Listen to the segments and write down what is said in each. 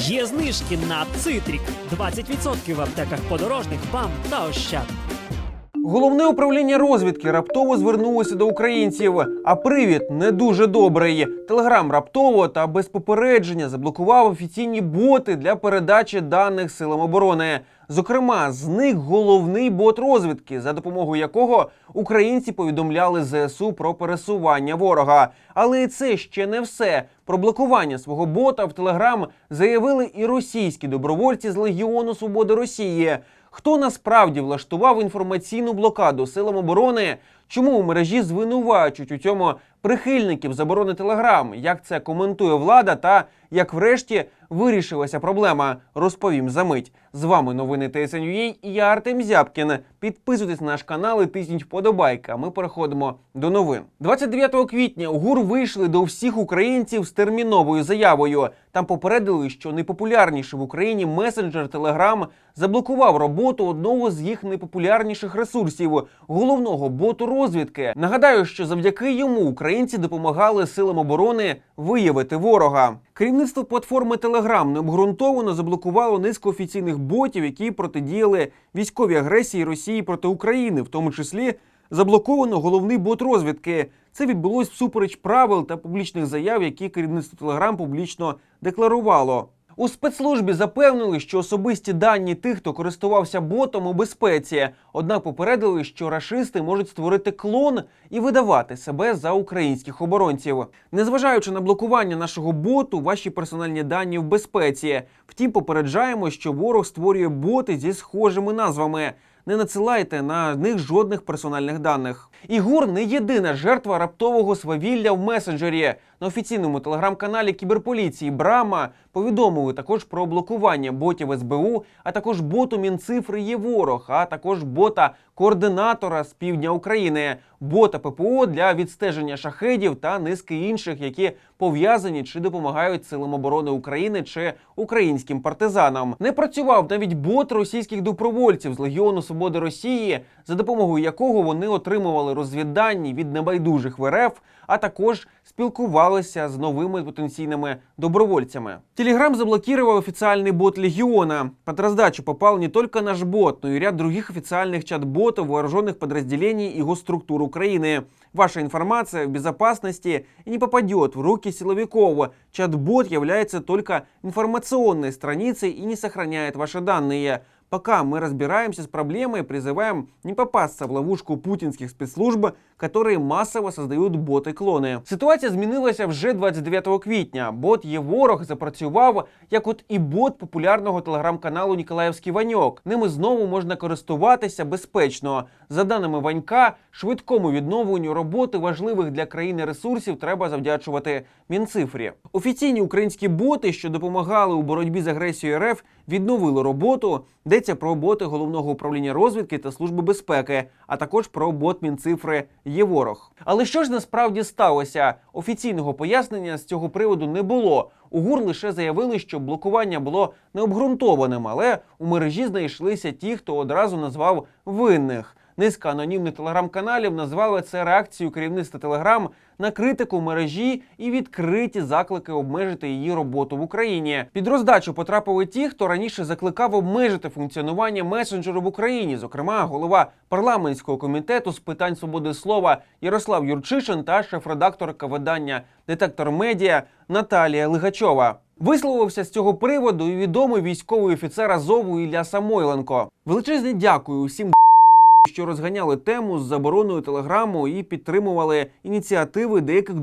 Є знижки на цитрік 20% в аптеках подорожних БАМ та Ощад. Головне управління розвідки раптово звернулося до українців. А привід не дуже добрий. Телеграм раптово та без попередження заблокував офіційні боти для передачі даних силам оборони. Зокрема, зник головний бот розвідки, за допомогою якого українці повідомляли ЗСУ про пересування ворога. Але це ще не все. Про блокування свого бота в Телеграм заявили і російські добровольці з Легіону Свободи Росії. Хто насправді влаштував інформаційну блокаду силам оборони? Чому у мережі звинувачують у цьому прихильників заборони Телеграм? Як це коментує влада? Та як врешті вирішилася проблема? Розповім за мить. З вами новини ТСНЮА і я Артем Зябкін. Підписуйтесь на наш канал і тисніть вподобайка. Ми переходимо до новин. 29 квітня у ГУР вийшли до всіх українців з терміновою заявою. Там попередили, що найпопулярніший в Україні месенджер Telegram заблокував роботу одного з їх найпопулярніших ресурсів головного боту розвідки. Нагадаю, що завдяки йому українці допомагали силам оборони виявити ворога. Керівництво платформи Telegram необґрунтовано заблокувало низку офіційних ботів, які протидіяли військовій агресії Росії проти України, в тому числі заблоковано головний бот розвідки. Це відбулось всупереч правил та публічних заяв, які керівництво Телеграм публічно декларувало. У спецслужбі запевнили, що особисті дані тих, хто користувався ботом у безпеці. Однак попередили, що рашисти можуть створити клон і видавати себе за українських оборонців. Незважаючи на блокування нашого боту, ваші персональні дані в безпеці. Втім, попереджаємо, що ворог створює боти зі схожими назвами. Не надсилайте на них жодних персональних даних. І ГУР не єдина жертва раптового свавілля в месенджері. На офіційному телеграм-каналі кіберполіції Брама повідомили також про блокування ботів СБУ, а також боту Мінцифри є ворог, а також бота координатора з півдня України, бота ППО для відстеження шахедів та низки інших, які пов'язані чи допомагають силам оборони України чи українським партизанам. Не працював навіть бот російських добровольців з Легіону Свободи Росії, за допомогою якого вони отримували розвіддані від небайдужих в РФ, а також спілкувалися з новими потенційними добровольцами. Телеграм заблокировал официальный бот Легиона. Под раздачу попал не только наш бот, но и ряд других официальных чат-ботов вооруженных подразделений и госструктур Украины. Ваша информация в безопасности и не попадет в руки силовиков. Чат-бот является только информационной страницей и не сохраняет ваши данные. Пока мы разбираемся с проблемой, призываем не попасться в ловушку путинских спецслужб, которые массово создают боти-клони. Ситуація змінилася вже 29 квітня. Бот є ворог запрацював, як от і бот популярного телеграм-каналу Ніколаївський Ваньок. Ними знову можна користуватися безпечно. За даними Ванька, швидкому відновленню роботи важливих для країни ресурсів треба завдячувати Мінцифрі. Офіційні українські боти, що допомагали у боротьбі з агресією РФ, відновили роботу. Йдеться про боти головного управління розвідки та служби безпеки, а також про бот Мінцифри Єворог. Але що ж насправді сталося? Офіційного пояснення з цього приводу не було. У ГУР лише заявили, що блокування було необґрунтованим, але у мережі знайшлися ті, хто одразу назвав винних. Низка анонімних телеграм-каналів назвали це реакцією керівництва Телеграм на критику мережі і відкриті заклики обмежити її роботу в Україні. Під роздачу потрапили ті, хто раніше закликав обмежити функціонування месенджеру в Україні, зокрема голова парламентського комітету з питань свободи слова Ярослав Юрчишин та шеф-редакторка видання Детектор Медіа Наталія Лигачова. Висловився з цього приводу і відомий військовий офіцер Азову Ілля Самойленко. Величезне дякую усім що розганяли тему з забороною телеграму і підтримували ініціативи деяких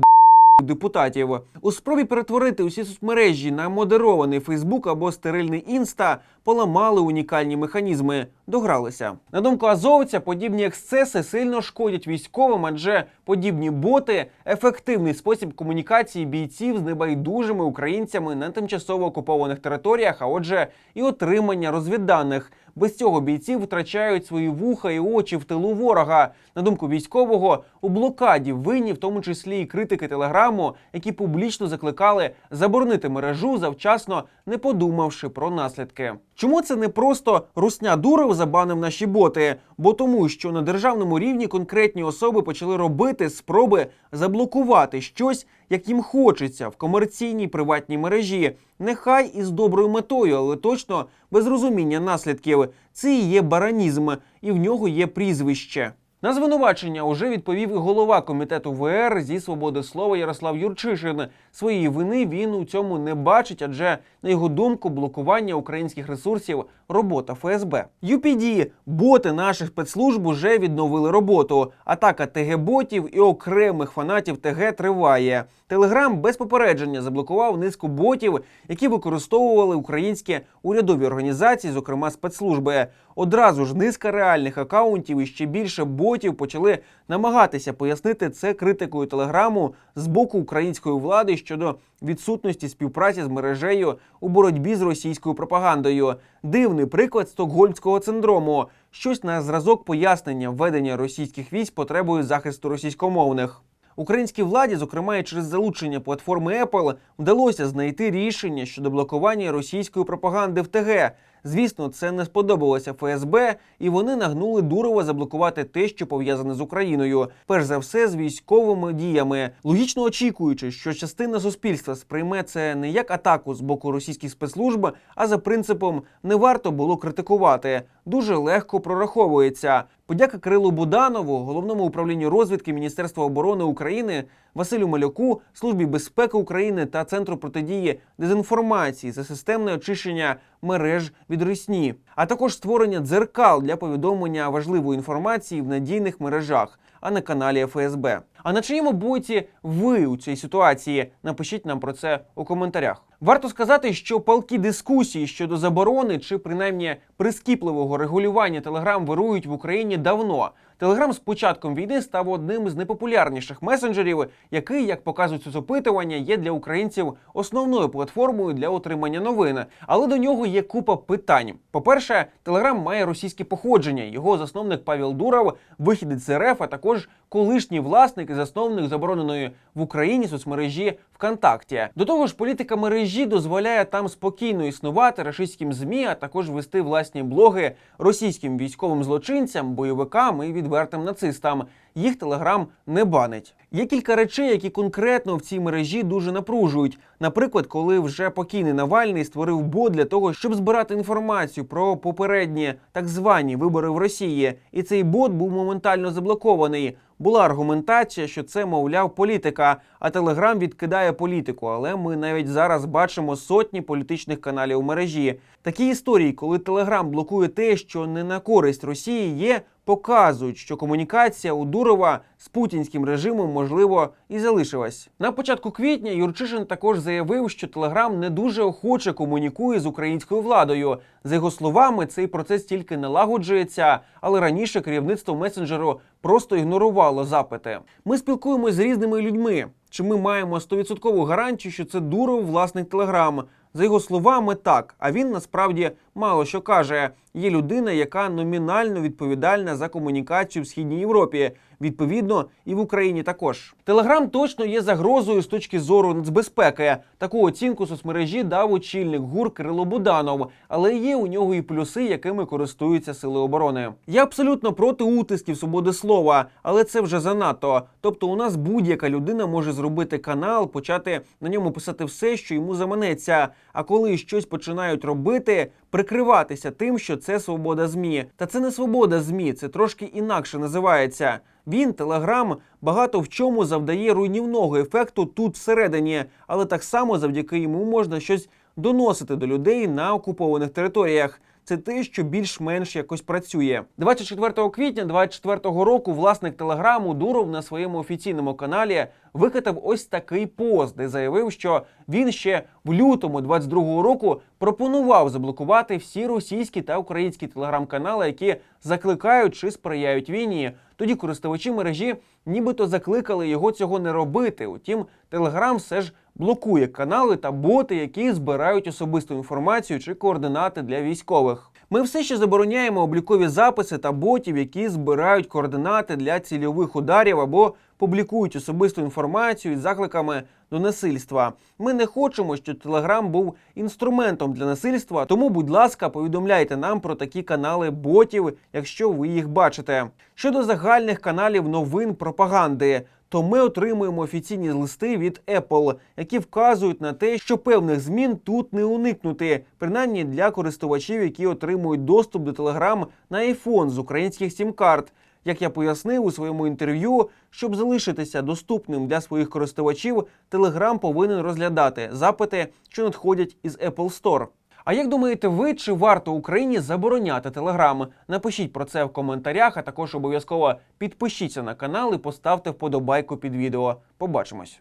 депутатів. У спробі перетворити усі соцмережі на модерований Фейсбук або стерильний інста, поламали унікальні механізми, догралися. На думку азовця, подібні ексцеси сильно шкодять військовим, адже подібні боти ефективний спосіб комунікації бійців з небайдужими українцями на тимчасово окупованих територіях, а отже, і отримання розвідданих. Без цього бійці втрачають свої вуха і очі в тилу ворога. На думку військового, у блокаді винні, в тому числі і критики телеграму. які публічно закликали заборонити мережу, завчасно не подумавши про наслідки. Чому це не просто русня Дуров забанив наші боти? Бо тому, що на державному рівні конкретні особи почали робити спроби заблокувати щось, як їм хочеться в комерційній приватній мережі. Нехай і з доброю метою, але точно без розуміння наслідків. Це і є баранізм, і в нього є прізвище. На звинувачення уже відповів і голова комітету ВР зі свободи слова Ярослав Юрчишин. Своєї вини він у цьому не бачить, адже на його думку блокування українських ресурсів робота ФСБ. UPD – боти наших спецслужб уже відновили роботу. Атака ТГ-ботів і окремих фанатів ТГ триває. Телеграм без попередження заблокував низку ботів, які використовували українські урядові організації, зокрема спецслужби. Одразу ж низка реальних акаунтів і ще більше ботів почали намагатися пояснити це критикою телеграму з боку української влади щодо відсутності співпраці з мережею у боротьбі з російською пропагандою. Дивний приклад стокгольмського синдрому. Щось на зразок пояснення введення російських військ потребою захисту російськомовних. Українській владі, зокрема і через залучення платформи Apple, вдалося знайти рішення щодо блокування російської пропаганди в ТГ. Звісно, це не сподобалося ФСБ, і вони нагнули Дурова заблокувати те, що пов'язане з Україною. Перш за все, з військовими діями, логічно очікуючи, що частина суспільства сприйме це не як атаку з боку російських спецслужб, а за принципом не варто було критикувати. Дуже легко прораховується. Подяка Кирилу Буданову, головному управлінню розвідки Міністерства оборони України, Василю Малюку, Службі безпеки України та Центру протидії дезінформації за системне очищення мереж від росні, а також створення дзеркал для повідомлення важливої інформації в надійних мережах, а не каналі ФСБ. А на чиєму боці ви у цій ситуації? Напишіть нам про це у коментарях. Варто сказати, що палкі дискусії щодо заборони чи принаймні прискіпливого регулювання Телеграм вирують в Україні давно. Телеграм з початком війни став одним з найпопулярніших месенджерів, який, як показують опитування, є для українців основною платформою для отримання новин. Але до нього є купа питань. По-перше, Телеграм має російське походження. Його засновник Павел Дуров, вихідець з РФ, а також колишній власник і засновник забороненої в Україні соцмережі ВКонтакті. До того ж, політика мережі дозволяє там спокійно існувати рашистським змі, а також вести власні блоги російським військовим злочинцям, бойовикам і відвертим нацистам. Їх телеграм не банить. Є кілька речей, які конкретно в цій мережі дуже напружують. Наприклад, коли вже покійний Навальний створив бот для того, щоб збирати інформацію про попередні так звані вибори в Росії, і цей бот був моментально заблокований. Була аргументація, що це, мовляв, політика, а Телеграм відкидає політику. Але ми навіть зараз бачимо сотні політичних каналів у мережі. Такі історії, коли Телеграм блокує те, що не на користь Росії, є. Показують, що комунікація у Дурова з путінським режимом можливо і залишилась. На початку квітня Юрчишин також заявив, що Телеграм не дуже охоче комунікує з українською владою. За його словами, цей процес тільки налагоджується, але раніше керівництво месенджеру просто ігнорувало запити. Ми спілкуємося з різними людьми. Чи ми маємо 100% гарантію, що це Дуров власник Телеграм? За його словами, так. А він насправді мало що каже. Є людина, яка номінально відповідальна за комунікацію в східній Європі. Відповідно, і в Україні також. Телеграм точно є загрозою з точки зору нацбезпеки. Таку оцінку соцмережі дав очільник ГУР Кирило Буданов, але є у нього і плюси, якими користуються сили оборони. Я абсолютно проти утисків свободи слова, але це вже занадто. Тобто, у нас будь-яка людина може зробити канал, почати на ньому писати все, що йому заманеться. А коли щось починають робити, прикриватися тим, що це свобода змі. Та це не свобода змі, це трошки інакше називається. Він, Телеграм, багато в чому завдає руйнівного ефекту тут всередині, але так само завдяки йому можна щось доносити до людей на окупованих територіях. Це те, що більш-менш якось працює. 24 квітня 24 року власник телеграму Дуров на своєму офіційному каналі викатав ось такий пост, де заявив, що він ще в лютому 22 року пропонував заблокувати всі російські та українські телеграм-канали, які закликають чи сприяють війні. Тоді користувачі мережі нібито закликали його цього не робити. Утім, Телеграм все ж блокує канали та боти, які збирають особисту інформацію чи координати для військових. Ми все ще забороняємо облікові записи та ботів, які збирають координати для цільових ударів або публікують особисту інформацію із закликами до насильства. Ми не хочемо, щоб Телеграм був інструментом для насильства. Тому, будь ласка, повідомляйте нам про такі канали ботів, якщо ви їх бачите. Щодо загальних каналів новин пропаганди. То ми отримуємо офіційні листи від Apple, які вказують на те, що певних змін тут не уникнути, принаймні для користувачів, які отримують доступ до Telegram на iPhone з українських сім-карт. Як я пояснив у своєму інтерв'ю, щоб залишитися доступним для своїх користувачів, Telegram повинен розглядати запити, що надходять із Apple Store. А як думаєте ви, чи варто Україні забороняти Телеграм? Напишіть про це в коментарях, а також обов'язково підпишіться на канал і поставте вподобайку під відео. Побачимось.